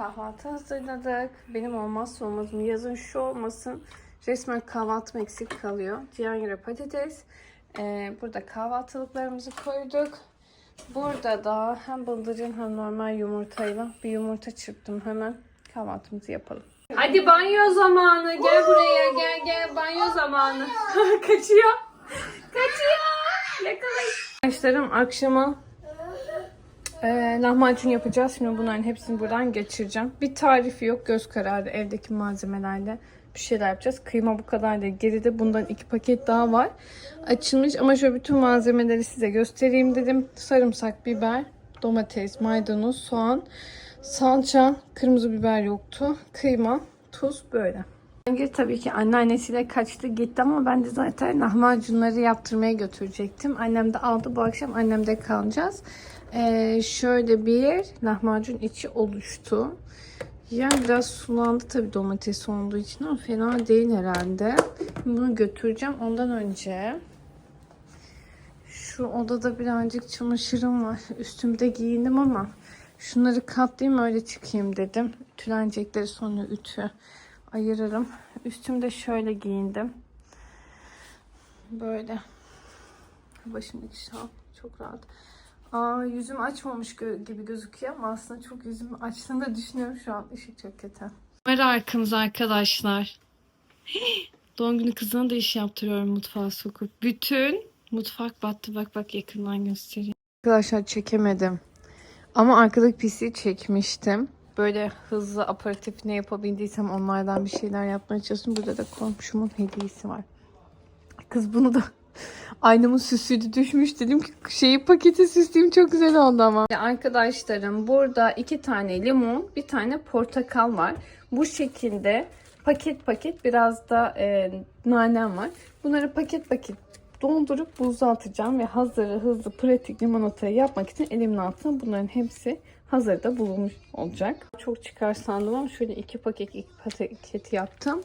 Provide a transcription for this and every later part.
kahvaltı hazırladık. Benim olmazsa olmazım yazın şu olmasın. Resmen kahvaltım eksik kalıyor. Cihangir'e patates. Ee, burada kahvaltılıklarımızı koyduk. Burada da hem bıldırcın hem normal yumurtayla bir yumurta çırptım hemen. Kahvaltımızı yapalım. Hadi banyo zamanı. Gel buraya gel gel banyo zamanı. Kaçıyor. Kaçıyor. Yakalayın. Arkadaşlarım akşama ee, lahmacun yapacağız. Şimdi bunların hepsini buradan geçireceğim. Bir tarifi yok. Göz kararı evdeki malzemelerle bir şeyler yapacağız. Kıyma bu kadar değil. Geride bundan iki paket daha var. Açılmış ama şöyle bütün malzemeleri size göstereyim dedim. Sarımsak, biber, domates, maydanoz, soğan, salça, kırmızı biber yoktu. Kıyma, tuz böyle. Cihangir tabii ki anneannesiyle kaçtı gitti ama ben de zaten lahmacunları yaptırmaya götürecektim. Annem de aldı bu akşam annemde kalacağız. Ee, şöyle bir lahmacun içi oluştu. Yani biraz sulandı tabii domates olduğu için ama fena değil herhalde. Bunu götüreceğim ondan önce. Şu odada birazcık çamaşırım var. Üstümde giyindim ama şunları katlayayım öyle çıkayım dedim. Ütülenecekleri sonra ütü ayırırım. Üstümde şöyle giyindim. Böyle. Başımdaki şal çok rahat. Aa yüzüm açmamış gö- gibi gözüküyor ama aslında çok yüzümü açtığını da düşünüyorum şu an. Işık çok kötü. Kamera arkamız arkadaşlar. Doğum günü kızına da iş yaptırıyorum mutfağa sokup. Bütün mutfak battı. Bak bak yakından göstereyim. Arkadaşlar çekemedim. Ama arkadaki pisi çekmiştim. Böyle hızlı aparatif ne yapabildiysem onlardan bir şeyler yapmaya çalıştım. Burada da komşumun hediyesi var. Kız bunu da aynamın süsüydü düşmüş dedim ki şeyi paketi süsleyeyim çok güzel oldu ama. Arkadaşlarım burada iki tane limon bir tane portakal var. Bu şekilde paket paket biraz da e, nanem var. Bunları paket paket dondurup buzluğa atacağım ve hazırı hızlı pratik limonatayı yapmak için elimin altında bunların hepsi hazırda bulunmuş olacak. Çok çıkar sandım ama şöyle iki paket iki paket yaptım.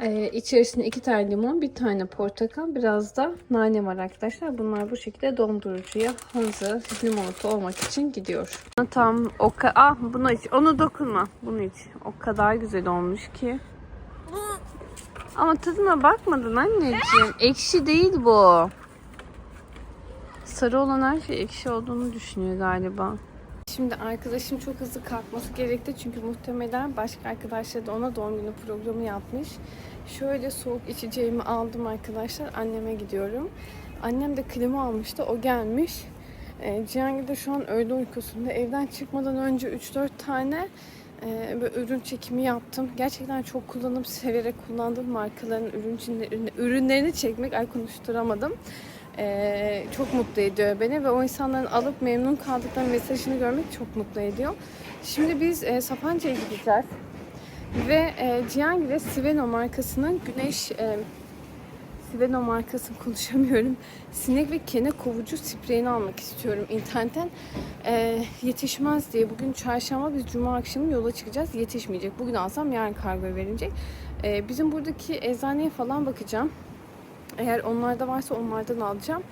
Ee, içerisinde iki tane limon, bir tane portakal, biraz da nane var arkadaşlar. Bunlar bu şekilde dondurucuya hazır limonata olmak için gidiyor. Tam o ka- ah bunu iç. Onu dokunma. Bunu iç. O kadar güzel olmuş ki. Ama tadına bakmadın anneciğim. Ekşi değil bu. Sarı olan her şey ekşi olduğunu düşünüyor galiba. Şimdi arkadaşım çok hızlı kalkması gerekti çünkü muhtemelen başka arkadaşlar da ona doğum günü programı yapmış. Şöyle soğuk içeceğimi aldım arkadaşlar. Anneme gidiyorum. Annem de klima almıştı. O gelmiş. E, Cihangir de şu an öğle uykusunda. Evden çıkmadan önce 3-4 tane e, böyle ürün çekimi yaptım. Gerçekten çok kullanıp severek kullandığım markaların ürün, ürünlerini çekmek ay konuşturamadım. Ee, çok mutlu ediyor beni ve o insanların alıp memnun kaldıkları mesajını görmek çok mutlu ediyor. Şimdi biz e, Sapanca'ya gideceğiz ve e, Cihangir'e Siveno markasının güneş e, Siveno markasını konuşamıyorum. Sinek ve kene kovucu spreyini almak istiyorum internetten. E, yetişmez diye bugün çarşamba biz cuma akşamı yola çıkacağız. Yetişmeyecek. Bugün alsam yarın kargo verilecek. E, bizim buradaki eczaneye falan bakacağım. Eğer onlarda varsa onlardan alacağım.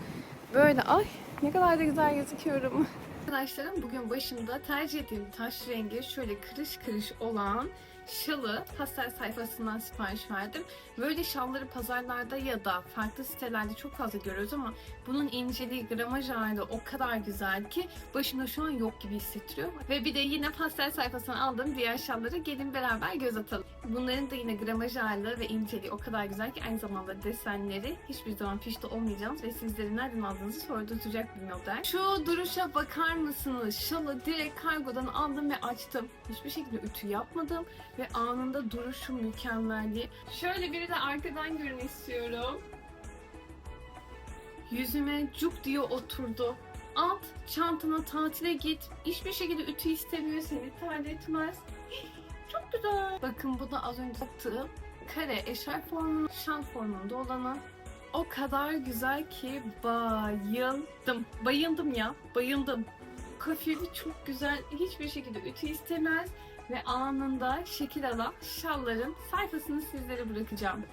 Böyle ay ne kadar da güzel gözüküyorum. Arkadaşlarım bugün başımda tercih ettiğim taş rengi şöyle kırış kırış olan şalı pastel sayfasından sipariş verdim. Böyle şalları pazarlarda ya da farklı sitelerde çok fazla görüyoruz ama bunun inceliği gramaj hali o kadar güzel ki başımda şu an yok gibi hissettiriyor. Ve bir de yine pastel sayfasından aldığım diğer şalları gelin beraber göz atalım. Bunların da yine gramaj hali ve inceliği o kadar güzel ki aynı zamanda desenleri hiçbir zaman pişti olmayacağınız ve sizlerin nereden aldığınızı sordurtacak bir model. Şu duruşa bakar mısınız? Şalı direkt kargodan aldım ve açtım. Hiçbir şekilde ütü yapmadım ve anında duruşu mükemmeldi. Şöyle bir de arkadan görün istiyorum. Yüzüme cuk diye oturdu. Alt çantana tatile git. Hiçbir şekilde ütü istemiyor seni terletmez. Çok güzel. Bakın bu da az önce taktığım kare eşarp formunun şal formunda olanı. O kadar güzel ki bayıldım. Bayıldım ya. Bayıldım. Kafevi çok güzel. Hiçbir şekilde ütü istemez ve anında şekil alan şalların sayfasını sizlere bırakacağım.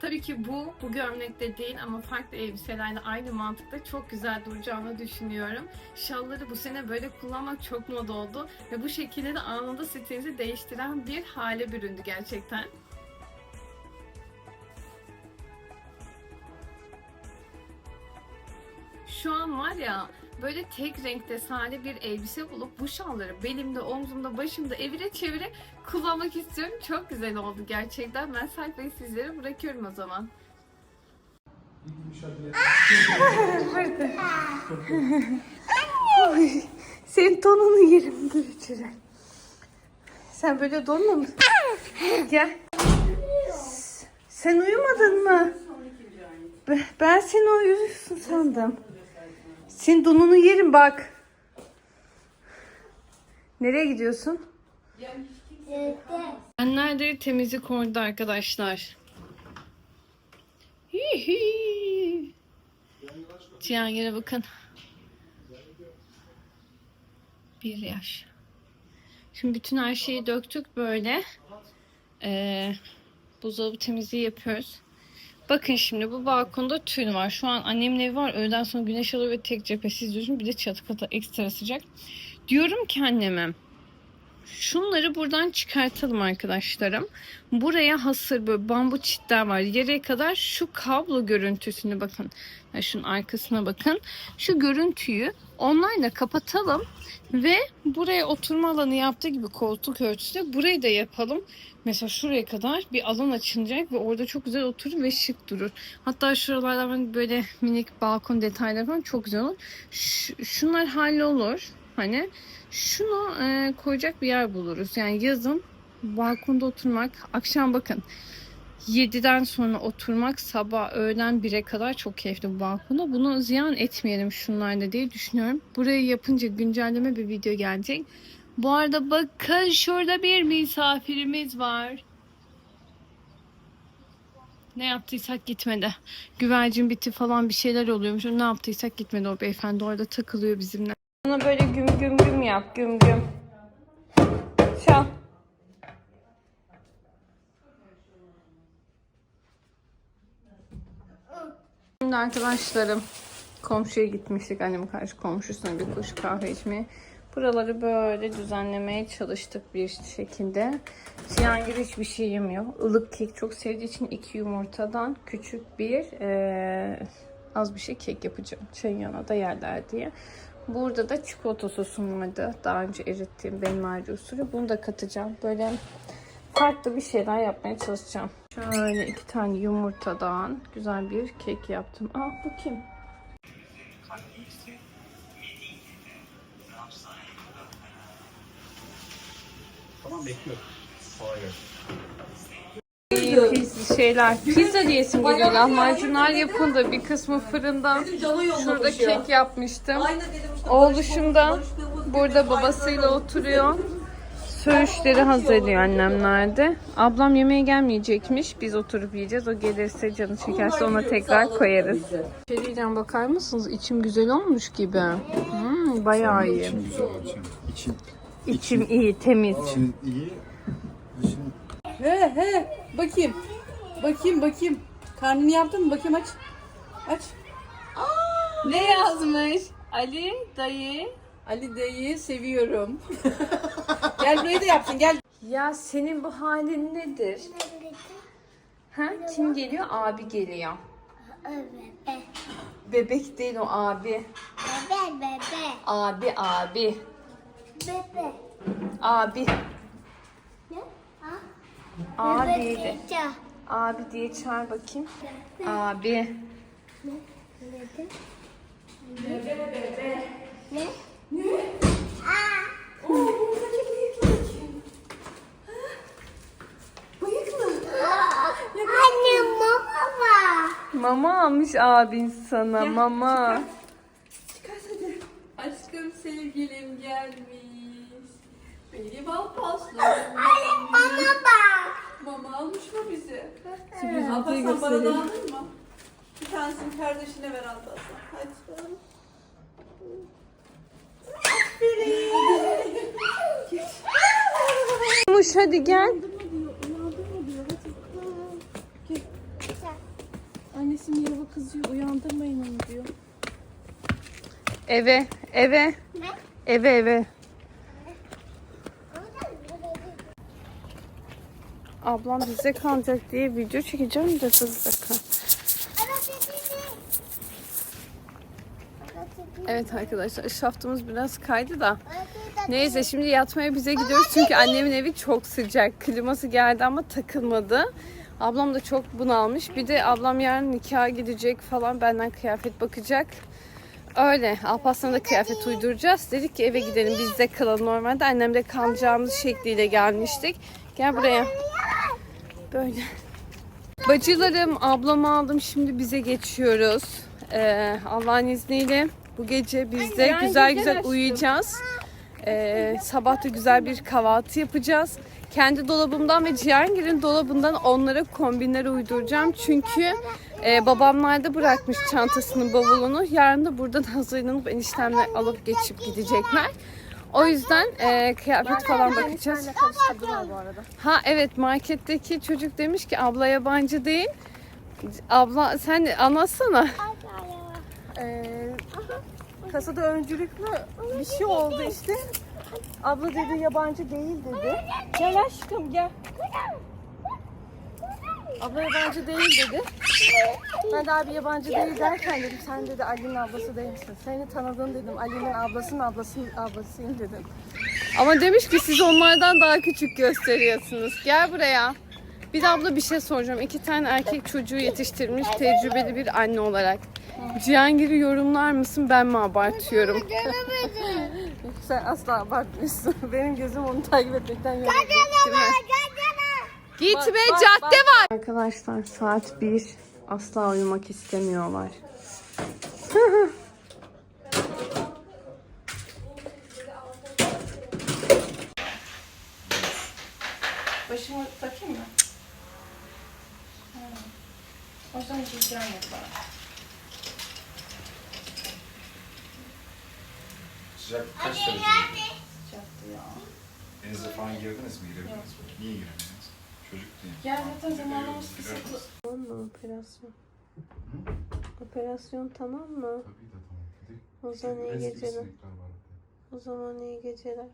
Tabii ki bu, bu gömlekte değil ama farklı elbiselerle aynı mantıkta çok güzel duracağını düşünüyorum. Şalları bu sene böyle kullanmak çok moda oldu ve bu şekilde de anında stilinizi değiştiren bir hale büründü gerçekten. Şu an var ya böyle tek renkte sade bir elbise bulup bu şalları belimde, omzumda, başımda evire çevire kullanmak istiyorum. Çok güzel oldu gerçekten. Ben sayfayı sizlere bırakıyorum o zaman. Senin tonunu yerim dur içeri. Sen böyle donma mı? Gel. Sen uyumadın mı? Be- Ben seni uyuyorsun sandım. Senin donunu yerim bak. Nereye gidiyorsun? Ben nerede temizlik orada arkadaşlar. Hihi. Cihangir'e bakın. Bir yaş. Şimdi bütün her şeyi döktük böyle. Ee, buzdolabı temizliği yapıyoruz. Bakın şimdi bu balkonda tül var. Şu an annemin evi var. Öğleden sonra güneş alıyor ve tek cephesiz diyorsun. Bir de çatı katı ekstra sıcak. Diyorum ki anneme şunları buradan çıkartalım arkadaşlarım. Buraya hasır böyle bambu çitler var. Yere kadar şu kablo görüntüsünü bakın. Yani şunun arkasına bakın. Şu görüntüyü onlarla kapatalım. Ve buraya oturma alanı yaptığı gibi koltuk örtüsü de burayı da yapalım. Mesela şuraya kadar bir alan açılacak ve orada çok güzel oturur ve şık durur. Hatta şuralarda böyle minik balkon detayları falan çok güzel olur. Ş- şunlar hallolur. Hani şunu e, koyacak bir yer buluruz. Yani yazın balkonda oturmak, akşam bakın 7'den sonra oturmak sabah öğlen 1'e kadar çok keyifli bu balkonda. Bunu ziyan etmeyelim şunlarla diye düşünüyorum. Burayı yapınca güncelleme bir video gelecek. Bu arada bakın şurada bir misafirimiz var. Ne yaptıysak gitmedi. Güvercin biti falan bir şeyler oluyormuş. Ne yaptıysak gitmedi o beyefendi. Orada takılıyor bizimle. Bana böyle güm güm güm yap. Güm güm. Çal. Şimdi arkadaşlarım komşuya gitmiştik annemin karşı komşusuna bir kuş kahve içmeye. Buraları böyle düzenlemeye çalıştık bir şekilde. Cihangir hiçbir şey yemiyor. Ilık kek çok sevdiği için iki yumurtadan küçük bir eee, az bir şey kek yapacağım. Çayın yanına da yerler diye. Burada da çikolata sosum vardı. Daha önce erittiğim benim ayrı usulü. Bunu da katacağım. Böyle farklı bir şeyler yapmaya çalışacağım. Şöyle iki tane yumurtadan güzel bir kek yaptım. Aa bu kim? Tamam bekliyorum. Kolay. Pizza şeyler. Pizza diyesim geliyor. Lahmacunlar yapıldı. Bir kısmı fırından. Şurada kek yapmıştım. Oğluşum da burada babasıyla oturuyor. Söğüşleri hazırlıyor annemlerde. Ablam yemeğe gelmeyecekmiş. Biz oturup yiyeceğiz. O gelirse canı çekerse ona tekrar koyarız. Diyeceğim bakar mısınız? İçim güzel olmuş gibi. Hmm, bayağı iyi. İçin, İçim iyi, temiz. için iyi. Dışın He he bakayım. Bakayım bakayım. Karnını yaptın mı? Bakayım aç. Aç. Ne yazmış? Ali dayı. Ali dayıyı seviyorum. gel burayı da yapsın gel. Ya senin bu halin nedir? Ha? Kim geliyor? Abi geliyor. Bebe, Bebek değil o abi. bebe, bebe, Abi abi. bebe. Abi. Ne? Abi. Abi diye çağır bakayım. Abi. Bebe. Ne? Anne mama var. Mama almış abin sana mama. Aşkım sevgilim gelmiş. Benim alpaslım. Anne mama bak. Mama almış mı bizi? Sürpriz Alparslan bana da göstereyim. aldın mı? Bir tanesini kardeşine ver Alparslan. Hadi bakalım. Muş hadi gel. bizim Yava kızıyor. Uyandırmayın onu diyor. Eve, eve, Ne? eve, eve. Ablam bize kalacak diye video çekeceğim de dur bakın. Evet arkadaşlar şaftımız biraz kaydı da. Neyse şimdi yatmaya bize gidiyoruz çünkü annemin evi çok sıcak. Kliması geldi ama takılmadı. Ablam da çok bunalmış. Bir de ablam yarın nikaha gidecek falan benden kıyafet bakacak. Öyle. Alparslan'a da kıyafet uyduracağız. Dedik ki eve gidelim biz de kalalım. Normalde annemde kalacağımız şekliyle gelmiştik. Gel buraya. Böyle. Bacılarım, ablamı aldım. Şimdi bize geçiyoruz. Ee, Allah'ın izniyle bu gece biz de güzel güzel uyuyacağız. Ee, sabah da güzel bir kahvaltı yapacağız. Kendi dolabımdan ve Cihangir'in dolabından onlara kombinler uyduracağım. Çünkü e, babamlarda bırakmış çantasının bavulunu. Yarın da buradan hazırlanıp eniştemle alıp geçip gidecekler. O yüzden e, kıyafet falan bakacağız. Ha evet marketteki çocuk demiş ki abla yabancı değil. Abla sen anlatsana. Ee, kasada öncülüklü bir şey oldu işte. Abla dedi yabancı değil dedi. Gel aşkım gel. Abla yabancı değil dedi. Ben de abi yabancı değil derken dedim sen dedi Ali'nin ablası değil misin? Seni tanıdın dedim. Ali'nin ablasının ablasının ablasıyım dedim. Ama demiş ki siz onlardan daha küçük gösteriyorsunuz. Gel buraya. Bir de abla bir şey soracağım. İki tane erkek çocuğu yetiştirmiş tecrübeli bir anne olarak. Cihangir'i yorumlar mısın ben mi abartıyorum? Sen asla abartmıyorsun. Benim gözüm onu takip etmekten yoruldu. Gitme bak, cadde var. Arkadaşlar saat 1. Asla uyumak istemiyorlar. Başımı takayım mı? O zaman giyeceğim yok bana. Sıcak kaç derece? Sıcaktı ya. Denize falan girdiniz mi? Girebildiniz mi? Niye giremediniz? Çocuk. Ya zaten zamanımız kısıtlı. Tamam mı operasyon? Operasyon tamam mı? Tabii de tamam. Hadi. O zaman iyi geceler. O zaman iyi geceler.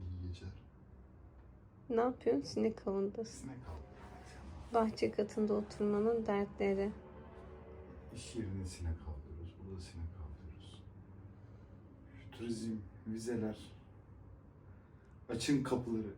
İyi geceler. Ne yapıyorsun? Sinek avındasın. Sinek al. Bahçe katında oturmanın dertleri. İş yerinde sinek avlıyoruz. Burada sinek avlıyoruz. Turizm, vizeler. Açın kapıları.